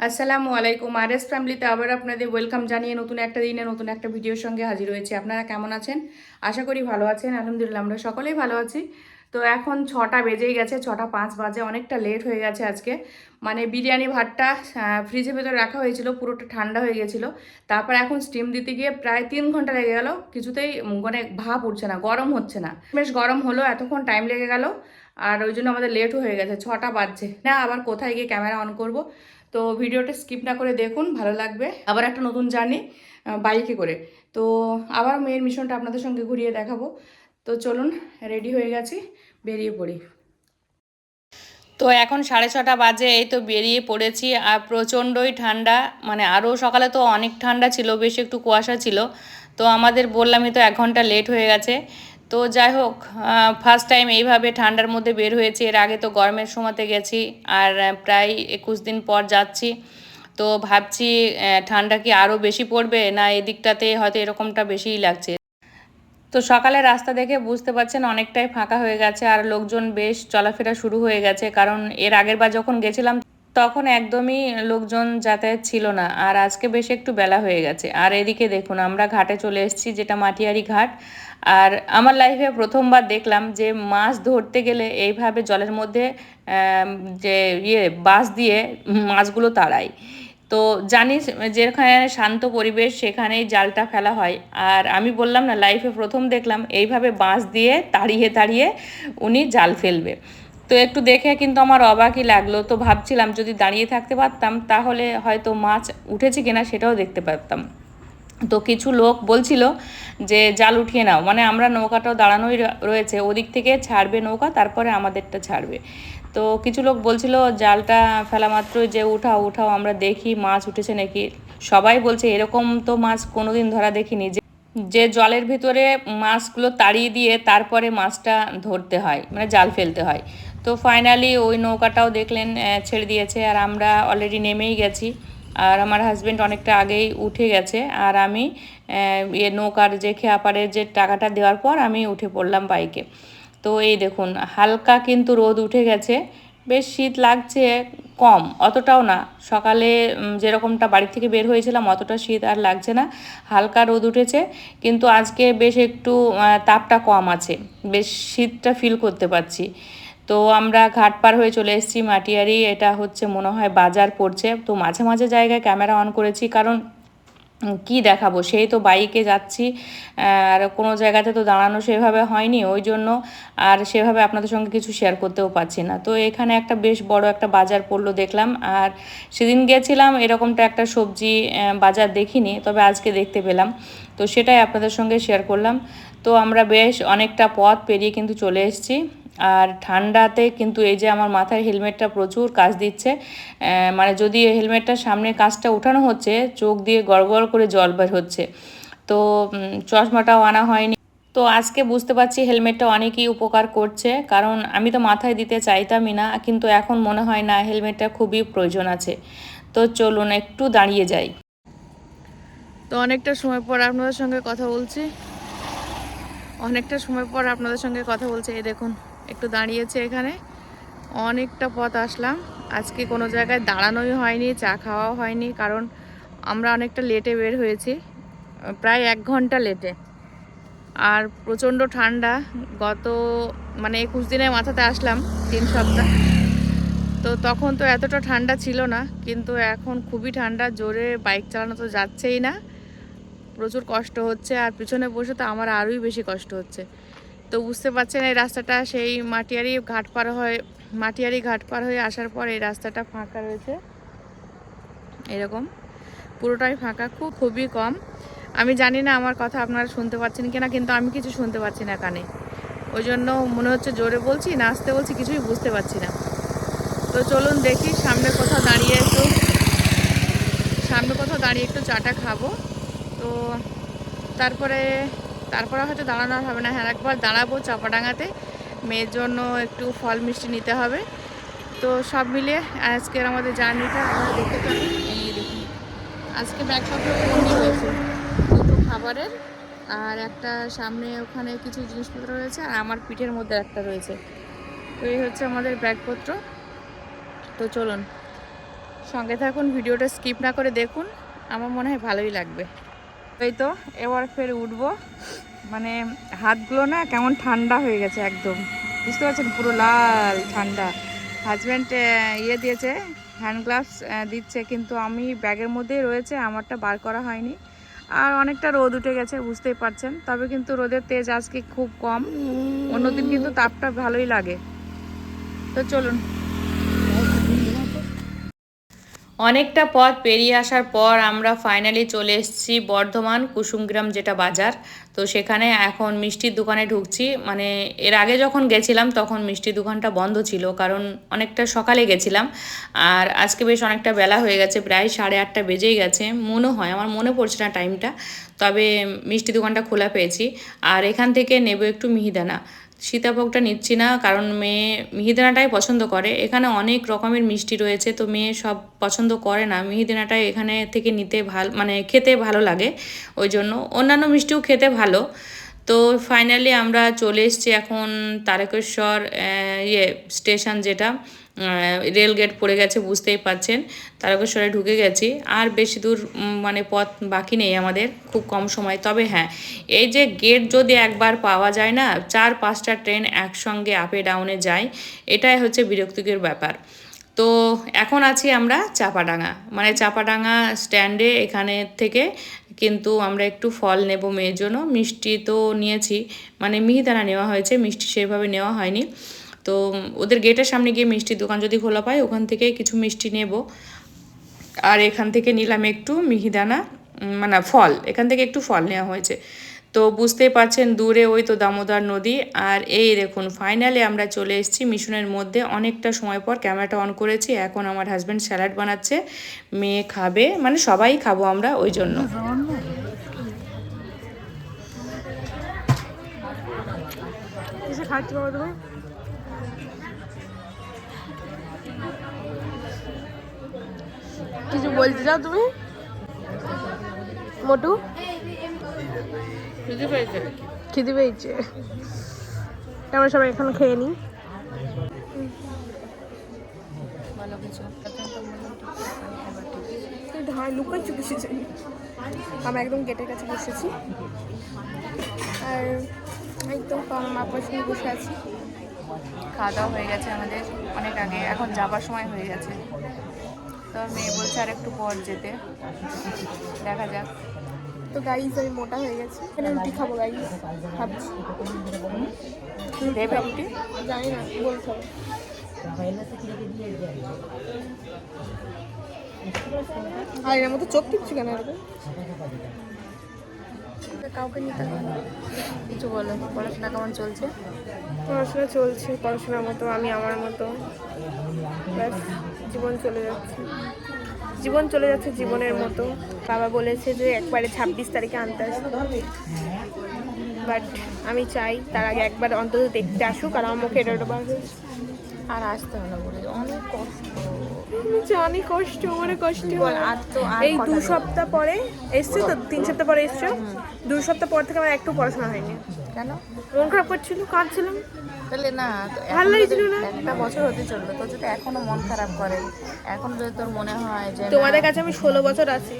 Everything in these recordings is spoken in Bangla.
আসসালামু আলাইকুম আর এস ফ্যামিলিতে আবার আপনাদের ওয়েলকাম জানিয়ে নতুন একটা দিনে নতুন একটা ভিডিওর সঙ্গে হাজির হয়েছে। আপনারা কেমন আছেন? আশা করি ভালো আছেন, আলহামদুলিল্লাহ আমরা সকলেই ভালো আছি। তো এখন ছটা বেজেই গেছে, ছটা পাঁচ বাজে, অনেকটা লেট হয়ে গেছে আজকে। মানে বিরিয়ানি ভাতটা ফ্রিজের ভেতরে রাখা হয়েছিল, পুরোটা ঠান্ডা হয়ে গেছিল। তারপর এখন স্টিম দিতে গিয়ে প্রায় তিন ঘণ্টা লেগে গেল, কিছুতেই মানে ভাপ উঠছে না, গরম হচ্ছে না। বেশ গরম হলো, এতক্ষণ টাইম লেগে গেল, আর ওই জন্য আমাদের লেটও হয়ে গেছে, ছটা বাজছে। না, আবার কোথায় গিয়ে ক্যামেরা অন করব? তো ভিডিওটা স্কিপ না করে দেখুন, ভালো লাগবে। আবার একটা নতুন জার্নি বাইকে করে। তো আবার মেয়ের মিশনটা আপনাদের সঙ্গে ঘুরিয়ে দেখাবো। তো চলুন রেডি হয়ে গেছি। বেরিয়ে পড়ি। তো এখন সাড়ে ছটা বাজে, এই তো বেরিয়ে পড়েছি। আর প্রচণ্ডই ঠান্ডা মানে আরও সকালে তো অনেক ঠান্ডা ছিল, বেশ একটু কুয়াশা ছিল। তো আমাদের বললামই তো এক ঘণ্টা লেট হয়ে গেছে। তো যাই হোক ফার্স্ট টাইম এইভাবে ঠান্ডার মধ্যে বের হয়েছি। এর আগে তো গরমের সময়তে গেছি, আর প্রায় একুশ দিন পর যাচ্ছি। তো ভাবছি ঠান্ডা কি আরও বেশি পড়বে? না, এদিকটাতে হয়তো এরকমটা বেশিই লাগছে। তো সকালে রাস্তা দেখে বুঝতে পারছেন অনেকটাই ফাঁকা হয়ে গেছে আর লোকজন বেশ চলাফেরা শুরু হয়ে গেছে। কারণ এর আগের বার যখন গেছিলাম, তখন একদমই লোকজন যাতায়াত ছিল না আর আজকে বেশ একটু বেলা হয়ে গেছে। আর এদিকে দেখুন, আমরা ঘাটে চলে এসেছি, যেটা মাটিয়ারি ঘাট। আর আমার লাইফে প্রথমবার দেখলাম যে মাছ ধরতে গেলে এইভাবে জলের মধ্যে যে ইয়ে বাঁশ দিয়ে মাছগুলো তাড়ায়। তো জানিস, যেখানে শান্ত পরিবেশ, সেখানেই জালটা ফেলা হয়। আর আমি বললাম না লাইফে প্রথম দেখলাম, এইভাবে বাঁশ দিয়ে তাড়িয়ে তাড়িয়ে উনি জাল ফেলবে। তো একটু দেখে কিন্তু আমার অবাকই লাগল। তো ভাবছিলাম যদি দাঁড়িয়ে থাকতে পারতাম, তাহলে হয়তো মাছ উঠেছে কিনা সেটাও দেখতে পারতাম। তো কিছু লোক বলছিল যে, জাল উঠিয়ে নাও। মানে আমরা নৌকাটাও দাঁড়ানোই রয়েছে। ওদিক থেকে ছাড়বে নৌকা, তারপরে আমাদেরটা ছাড়বে। তো কিছু লোক বলছিল, জালটা ফেলা মাত্রই যে, উঠাও উঠাও, আমরা দেখি মাছ উঠেছে নাকি। সবাই বলছে, এরকম তো মাছ কোনোদিন ধরা দেখিনি। যে যে জলের ভিতরে মাছগুলো তাড়িয়ে দিয়ে তারপরে মাছটা ধরতে হয় মানে জাল ফেলতে হয়। তো ফাইনালি ওই নৌকাটাও দেখলেন ছেড়ে দিয়েছে। আর আমরা অলরেডি নেমেই গেছি। আর আমার হাজব্যান্ড অনেকটা আগেই উঠে গেছে আর আমি ইয়ে নৌকার যে খেয়াপাড়ের যে টাকাটা দেওয়ার পর আমি উঠে পড়লাম বাইকে তো এই দেখুন, হালকা কিন্তু রোদ উঠে গেছে, বেশ শীত লাগছে কম, অতটাও না। সকালে যেরকমটা বাড়ি থেকে বের হয়েছিলাম, অতটা শীত আর লাগছে না, হালকা রোদ উঠেছে, কিন্তু আজকে বেশ একটু তাপটা কম আছে, বেশ শীতটা ফিল করতে পারছি। তো আমরা ঘাট পার হয়ে চলে এসেছি মাটিয়ারি। এটা হচ্ছে মনে হয় বাজার পড়ছে। তো মাঝে মাঝে জায়গায় ক্যামেরা অন করেছি, কারণ কি দেখাবো? সেই তো বাইকে যাচ্ছি, আর কোনো জায়গাতে তো দাঁড়ানো সেভাবে হয়নি, ওই জন্য আর সেভাবে আপনাদের সঙ্গে কিছু শেয়ার করতেও পারছি না। তো এখানে একটা বেশ বড় একটা বাজার পড়ল দেখলাম, আর সেদিন গেছিলাম এরকমটা একটা সবজি বাজার দেখিনি, তবে আজকে দেখতে পেলাম। তো সেটাই আপনাদের সঙ্গে শেয়ার করলাম। তো আমরা বেশ অনেকটা পথ পেরিয়ে কিন্তু চলে এসেছি। আর ঠান্ডাতে কিন্তু এই যে আমার মাথায় হেলমেটটা প্রচুর কাজ দিচ্ছে মানে যদি হেলমেটটার সামনে কাজটা উঠানো হচ্ছে, চোখ দিয়ে গড়গড় করে জল বের হচ্ছে। তো চশমাটাও আনা হয়নি। তো আজকে বুঝতে পারছি হেলমেটটা অনেকই উপকার করছে, কারণ আমি তো মাথায় দিতে চাইতামই না, কিন্তু এখন মনে হয় না, হেলমেটটা খুবই প্রয়োজন আছে। তো চলুন একটু দাঁড়িয়ে যাই। তো অনেকটা সময় পর আপনাদের সঙ্গে কথা বলছি। অনেকটা সময় পর আপনাদের সঙ্গে কথা বলছি, এই দেখুন। একটু দাঁড়িয়েছে এখানে। অনেকটা পথ আসলাম। আজকে কোনো জায়গায় দাঁড়ানোই হয়নি, চা খাওয়াও হয়নি, কারণ আমরা অনেকটা লেটে বের হয়েছি। প্রায় এক ঘণ্টা লেটে আর প্রচণ্ড ঠান্ডা। গত মানে একুশ দিনের মাথাতে আসলাম, তিন সপ্তাহ। তো তখন তো এতটা ঠান্ডা ছিল না, কিন্তু এখন খুবই ঠান্ডা, জোরে বাইক চালানো তো যাচ্ছেই না। প্রচুর কষ্ট হচ্ছে, আর পিছনে বসে তো আমার আরোই বেশি কষ্ট হচ্ছে। তো বুঝতে পারছেন, এই রাস্তাটা সেই মাটিয়ারি ঘাট পার হয়ে, মাটিয়ারি ঘাট পার হয়ে আসার পর এই রাস্তাটা ফাঁকা রয়েছে। এরকম। পুরোটাই ফাঁকা, খুব, খুবই কম। আমি জানি না আমার কথা আপনারা শুনতে পাচ্ছেন কিনা, কিন্তু আমি কিছু শুনতে পাচ্ছি না কানে। ওই জন্য মনে হচ্ছে জোরে বলছি, না আসতে বলছি, কিছুই বুঝতে পারছি না। তো চলুন দেখি, সামনে কোথাও দাঁড়িয়ে একটু, সামনে কোথাও দাঁড়িয়ে একটু চাটা খাব। তো তারপরে তারপরে হয়তো দাঁড়ানো হবে না। হ্যাঁ একবার দাঁড়াবো চাপাডাঙ্গাতে। মেয়ের জন্য একটু ফল মিষ্টি নিতে হবে। তো সব মিলিয়ে আজকের আমাদের জার্নিটা আপনারা দেখতে পাবেন। এই দেখুন, আজকে ব্যাগপত্র কমই হয়েছে, দুটো খাবারের, আর একটা সামনে ওখানে কিছু জিনিসপত্র রয়েছে, আর আমার পিঠের মধ্যে একটা রয়েছে। তো এই হচ্ছে আমাদের ব্যাগপত্র। তো চলুন, সঙ্গে থাকুন, ভিডিওটা স্কিপ না করে দেখুন। আমার মনে হয় ভালোই লাগবে। এই তো, এবার ফের উঠবো। মানে হাতগুলো না কেমন ঠান্ডা হয়ে গেছে একদম। বুঝতে পারছেন? পুরো লাল ঠান্ডা। হাজব্যান্ড ইয়ে দিয়েছে হ্যান্ড গ্লাভস দিচ্ছে, কিন্তু আমি ব্যাগের মধ্যেই রয়েছে, আমারটা বার করা হয়নি। আর অনেকটা রোদ উঠে গেছে, বুঝতেই পারছেন? তবে কিন্তু রোদের তেজ আজকে খুব কম। অন্যদিন কিন্তু তাপটা ভালোই লাগে। তো চলুন। অনেকটা পথ পেরিয়ে আসার পর আমরা ফাইনালি চলে এসেছি বর্ধমান কুসুমগ্রাম যেটা বাজার। তো সেখানে এখন মিষ্টির দোকানে ঢুকছি। মানে এর আগে যখন গেছিলাম তখন মিষ্টির দোকানটা বন্ধ ছিল, কারণ অনেকটা সকালে গেছিলাম। আর আজকে বেশ অনেকটা বেলা হয়ে গেছে, প্রায় সাড়ে আটটা বেজেই গেছে। মনে হয়, আমার মনে পড়ছে না টাইমটা তবে মিষ্টি দোকানটা খোলা পেয়েছি। আর এখান থেকে নেব একটু মিহিদানা। সীতাভোগটা নিচ্ছি না, কারণ মেয়ে মিহিদানাটাই পছন্দ করে। এখানে অনেক রকমের মিষ্টি রয়েছে, তো মেয়ে সব পছন্দ করে না। মিহিদানাটাই এখানে থেকে নিতে ভালো মানে খেতে ভালো লাগে, ওই জন্য। অন্যান্য মিষ্টিও খেতে ভালো। তো ফাইনালি আমরা চলে এসছি এখন তারকেশ্বর ইয়ে স্টেশন যেটা। রেল গেট পড়ে গেছে, বুঝতেই পারছেন। তারকেশ্বরে ঢুকে গেছি। আর বেশি দূর মানে পথ বাকি নেই আমাদের, খুব কম সময়। তবে হ্যাঁ এই যে গেট যদি একবার পাওয়া যায় না, চার পাঁচটা ট্রেন একসঙ্গে আপে ডাউনে যায়, এটাই হচ্ছে বিরক্তিকর ব্যাপার। তো এখন আছি আমরা চাপাডাঙ্গা। মানে চাপাডাঙ্গা স্ট্যান্ডে এখানে থেকে কিন্তু আমরা একটু ফল নেব মেয়ের জন্য। মিষ্টি তো নিয়েছি। মানে মিহিদানা নেওয়া হয়েছে, মিষ্টি সেভাবে নেওয়া হয়নি। তো ওদের গেটের সামনে গিয়ে মিষ্টির দোকান যদি খোলা পায়, ওখান থেকে কিছু মিষ্টি নেব। আর এখান থেকে নিলাম একটু মিহিদানা মানে ফল, এখান থেকে একটু ফল নেওয়া হয়েছে। তো বুঝতেই পারছেন, দূরে ওই তো দামোদর নদী। আর এই দেখুন ফাইনালি আমরা চলে এসেছি মিশনের মধ্যে। অনেকটা সময় পর ক্যামেরাটা অন করেছি, এখন আমার হাজব্যান্ড স্যালাড বানাচ্ছে, মেয়ে খাবে মানে সবাই খাব আমরা ওই জন্য। খাচ্ছি বাবা কিছু বলতে চাও তুমি? মোটু? খিদে পেয়েছে? আমরা সবাই এখন খেয়ে নিই। আমরা একদম গেটের কাছে বসেছি। আর একদম মা সঙ্গে বসে আছি। খাওয়া দাওয়া হয়ে গেছে আমাদের অনেক আগে। এখন যাবার সময় হয়ে গেছে। তো মেয়ে বলছে আর একটু পর যেতে। দেখা যাক। তো গাইজ আমি মোটা হয়ে গেছি। এখানে রুটি খাব গাইজ ভাবছি। দেবে রুটি? জানি না বলতে হবে। আর এর মতো চোখ টিপছি কেন এরকম? কাউকে নিতে হবে কিছু বলো পড়াশোনা কেমন চলছে? পড়াশোনা চলছে পড়াশোনার মতো আমি আমার মতো। জীবন চলে যাচ্ছে। জীবন চলে যাচ্ছে জীবনের মতো। বাবা বলেছে যে একবারে ছাব্বিশ তারিখে আনতে আসতে বাট আমি চাই তার আগে একবার অন্তত দেখতে আসুক আর আমার মুখে ওটা আর আসতে হবে আমি জানি কষ্ট অনেক কষ্ট। তো এই দু সপ্তাহ পরে এসছো তো? তিন সপ্তাহ পরে এসছো? দু সপ্তাহ পর থেকে আমার একটু পড়াশোনা হয়নি। কেন? মন খারাপ করছিল কাঁদছিলাম। তাহলে না ভালো লাগছিল না? একটা বছর হতে চলবে তোর যদি এখনও মন খারাপ করে এখন যদি তোর মনে হয় যে তোমাদের কাছে আমি ষোলো বছর আছি।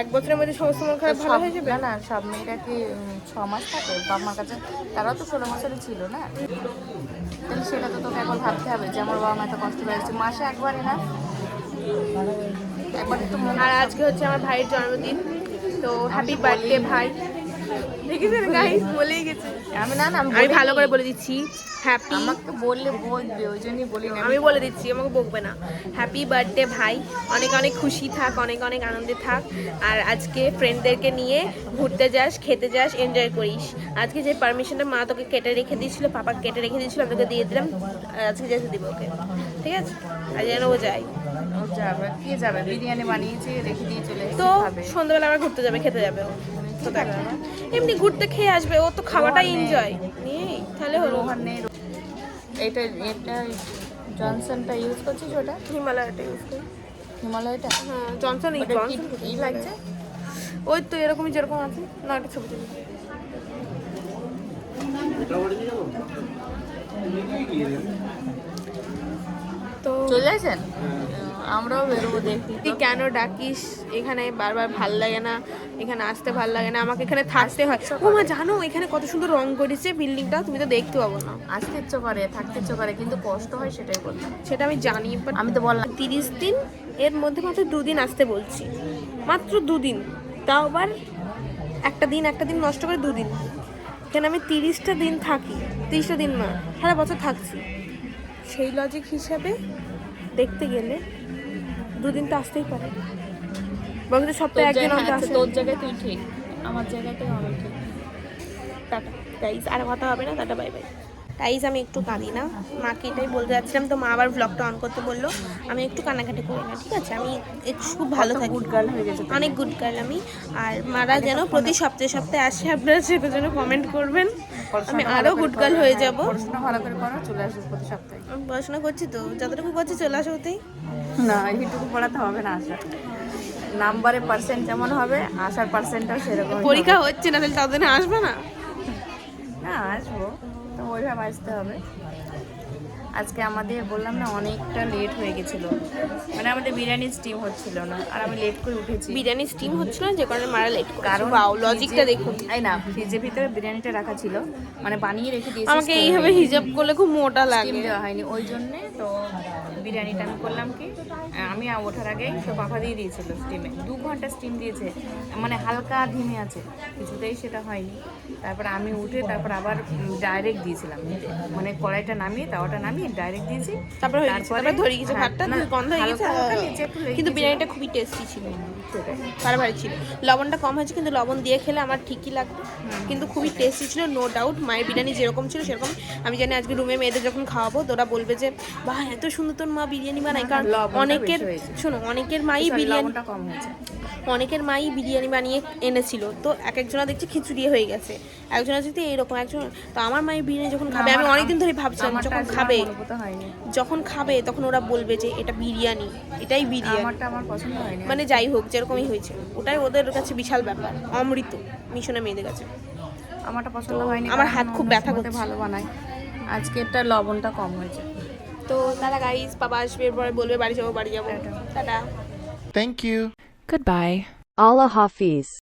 এক বছরের মধ্যে সমস্ত মন খারাপ ভালো হয়ে যাবে? না না সব মেয়েরা কি ছ মাস থাকে? বাবা মার কাছে তারাও তো ষোলো বছরই ছিল না? তাহলে সেটা তো তোকে এখন ভাবতে হবে যে আমার বাবা মা এত কষ্ট পেয়েছে মাসে একবারই না? একবার তো আর আজকে হচ্ছে আমার ভাইয়ের জন্মদিন, তো হ্যাপি বার্থডে ভাই। দেখেছেন গাইস বলেই গেছে। আমি না না আমি ভালো করে বলে দিচ্ছি হ্যাপি আমাকে বললে বলবে ওই জন্যই বলি না আমি বলে দিচ্ছি আমাকে বকবে না। হ্যাপি বার্থডে ভাই। অনেক অনেক খুশি থাক অনেক অনেক আনন্দে থাক। আর আজকে ফ্রেন্ডদেরকে নিয়ে ঘুরতে যাস খেতে যাস এনজয় করিস। আজকে যে পারমিশনটা মা তোকে কেটে রেখে দিয়েছিল পাপা কেটে রেখে দিয়েছিল আমি তোকে দিয়ে দিলাম। আজকে যেতে দিব ওকে। ঠিক আছে? আর যেন ও যায়। ও যাবে কে যাবে? বিরিয়ানি বানিয়েছি রেখে দিয়ে চলে তো সন্ধ্যাবেলা আমরা ঘুরতে যাবে খেতে যাবে ও। তো দেখ। এমনি ঘুরতে খেয়ে আসবে ও তো খাওয়াটা এনজয় নিয়ে তাহলে হলো। নেই এটা এটা জনসনটা ইউজ করছিস ওটা? হিমালয়টা ইউজ করি। হিমালয়টা? হ্যাঁ জনসন এই কি লাগছে? ওই তো এরকমই যেরকম আছে না একটা ছবি তুলি। তো চলে যাচ্ছেন আমরাও বেরোবো দেখি। তুই কেন ডাকিস? এখানে বারবার ভালো লাগে না এখানে আসতে ভালো লাগে না আমাকে এখানে থাকতে হয়। ও মা জানো এখানে কত সুন্দর রং করেছে বিল্ডিংটা তুমি তো দেখতে পাবো না। আসতে ইচ্ছে করে থাকতে ইচ্ছে করে কিন্তু কষ্ট হয় সেটাই বললাম সেটা আমি জানি আমি তো বললাম। তিরিশ দিন এর মধ্যে মাত্র দুদিন আসতে বলছি। মাত্র দুদিন। তাও আবার একটা দিন একটা দিন নষ্ট করে দুদিন। এখানে আমি তিরিশটা দিন থাকি? তিরিশটা দিন না সারা বছর থাকছি। সেই লজিক হিসাবে দেখতে গেলে দুদিন তো আসতেই পারে। বলতে সপ্তাহে একদিন অন্তর আসে। তোর জায়গায় তুই ঠিক। আমার জায়গাতে আমি ঠিক। টাটা। গাইজ আর কথা হবে না? টাটা বাই বাই। আমি একটু কাঁদি না। মাকে এটাই বলতে যাচ্ছিলাম তো মা আবার ব্লগটা অন করতে বলল আমি একটু কান্নাকাটি করি না ঠিক আছে? আমি একটু খুব ভালো থাকি। গুড গার্ল হয়ে গেছে অনেক গুড গার্ল আমি। আর মারা যেন প্রতি সপ্তাহে সপ্তাহে আসে আপনারা সেটার যেন কমেন্ট করবেন। আমি আরও গুড গার্ল হয়ে যাব। পড়াশোনা ভালো করে করো চলে আসব প্রতি সপ্তাহে। পড়াশোনা করছি তো যতটুকু করছি চলে আসো ওতেই। না এইটুকু পড়াতে হবে না আশা। নাম্বারে পার্সেন্ট যেমন হবে আসার পার্সেন্টটাও সেরকম পরীক্ষা হচ্ছে না তাহলে তাদের আসবে না? না আসব। তো ওইভাবে আসতে হবে। আজকে আমাদের বললাম না অনেকটা লেট হয়ে গেছিল। মানে আমাদের বিরিয়ানি স্টিম হচ্ছিল না আর আমি লেট করে উঠেছি। বিরিয়ানি স্টিম হচ্ছিল না যে কারণে মারা লেট কারণ বাও লজিকটা দেখুন। এই না ফ্রিজের ভিতরে বিরিয়ানিটা রাখা ছিল মানে বানিয়ে রেখে দিয়েছি আমাকে এইভাবে হিজাব করলে খুব মোটা লাগে। স্টিম দেওয়া হয়নি ওই জন্যে তো বিরিয়ানিটা আমি করলাম কি আমি ওঠার আগেই তো পাখা দিয়ে দিয়েছিল স্টিমে দু ঘণ্টা স্টিম দিয়েছে মানে হালকা ধিমে আছে কিছুতেই সেটা হয়নি। তারপর আমি উঠে তারপর আবার ডাইরেক্ট দিয়েছিলাম মানে কড়াইটা নামিয়ে তাওয়াটা নামিয়ে ডাইরেক্ট দিয়েছি। তারপরে হয়ে গেছে, তারপরে ধরে গেছে হ্যাঁ, ভাতটা গন্ধ হয়ে গেছে? কিন্তু বিরিয়ানিটা খুবই টেস্টি ছিল। বারবার ছিল। লবণটা কম হয়েছে কিন্তু লবণ দিয়ে খেলে আমার ঠিকই লাগবে। কিন্তু খুবই টেস্টি ছিল নো ডাউট মায়ের বিরিয়ানি যেরকম ছিল সেরকম। আমি জানি আজকে রুমে মেয়েদের যখন খাওয়াবো তো ওরা বলবে যে বাহ এত সুন্দর তোর মা বিরিয়ানি বানায়। কারণ অনেকের শোনো অনেকের মাই বিরিয়ানি কম হয়েছে। অনেকের মাই বিরিয়ানি বানিয়ে এনেছিল। তো এক একজনা দেখছি খিচুড়ি হয়ে গেছে। একজনা যদি এইরকম একজন তো আমার মায়ের বিরিয়ানি যখন খাবে আমি অনেকদিন ধরে ভাবছিলাম যখন খাবে আমার অনুভূত হয়নি। যখন খাবে তখন ওরা বলবে যে এটা বিরিয়ানি এটাই বিরিয়ানি। আমারটা আমার পছন্দ হয়নি। মানে যাই হোক যেরকমই হয়েছে। ওটাই ওদের কাছে বিশাল ব্যাপার। অমৃত মিশনে মেয়েদের কাছে। আমারটা পছন্দ হয়নি আমার হাত খুব ব্যথা করতে ভালো বানায়। আজকে একটা লবণটা কম হয়েছে। তো তারা গাইস বাবা আসবে এরপরে বলবে বাড়ি যাব বাড়ি যাব। Tata. Thank you good bye Allah Hafiz.